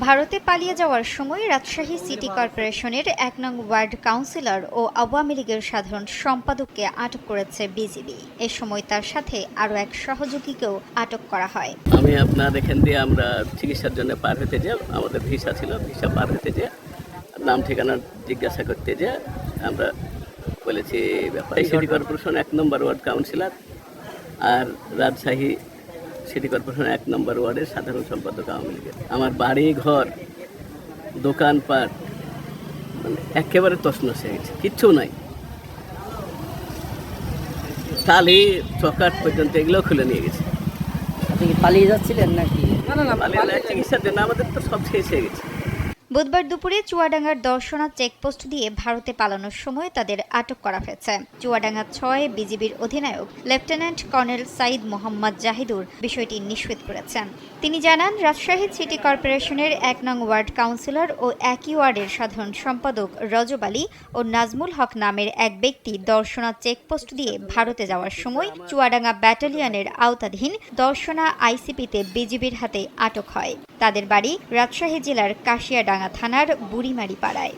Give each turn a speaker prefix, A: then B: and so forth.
A: ভারতে পালিয়ে যাওয়ার সময় রাজশাহী সিটি কর্পোরেশনের এক নং ওয়ার্ড কাউন্সিলর ও আওয়ামী লীগের সাধারণ সম্পাদককে আটক করেছে বিজিবি। এ সময় তার সাথে আরও এক সহযোগীকেও আটক করা হয়।
B: আমি আপনার এখান দিয়ে আমরা চিকিৎসার জন্য পার হতে যে, আমাদের ভিসা ছিল, ভিসা পার হতে যে, নাম ঠিকানা জিজ্ঞাসা করতে যে, আমরা বলেছি ব্যাপার। সিটি কর্পোরেশন এক নম্বর ওয়ার্ড কাউন্সিলর, আর রাজশাহী সিটি কর্পোরেশন এক নম্বর ওয়ার্ডের সাধারণ সম্পাদক আওয়ামী লীগের। আমার বাড়ি ঘর দোকানপাট মানে একেবারে তছনছ হয়ে গেছে কিচ্ছু নাই। তালি চকাট পর্যন্ত এগুলো খুলে নিয়ে গেছে।
C: আপনি কি পালিয়ে যাচ্ছিলেন নাকি?
B: পালিয়ে যায় চিকিৎসার জন্য। আমাদের তো সব শেষ হয়ে গেছে।
A: বুধবার দুপুরে চুয়াডাঙ্গার দর্শনা চেকপোস্ট দিয়ে ভারতে পালানোর সময় তাদের আটক করা হয়েছে। চুয়াডাঙ্গা ছয় বিজিবির অধিনায়ক লেফটেন্যান্ট কর্নেল সাইদ মোহাম্মদ জাহিদুর বিষয়টি নিশ্চিত করেছেন। তিনি জানান, রাজশাহী সিটি কর্পোরেশনের এক নং ওয়ার্ড কাউন্সিলর ও একই ওয়ার্ডের সাধারণ সম্পাদক রজব আলী ও নাজমুল হক নামের এক ব্যক্তি দর্শনা চেকপোস্ট দিয়ে ভারতে যাওয়ার সময় চুয়াডাঙ্গা ব্যাটালিয়নের আওতাধীন দর্শনা আইসিপিতে বিজিবির হাতে আটক হয়। তাদের বাড়ি রাজশাহী জেলার কাশিয়াডাঙ্গা থানার বুড়িমারি পাড়ায়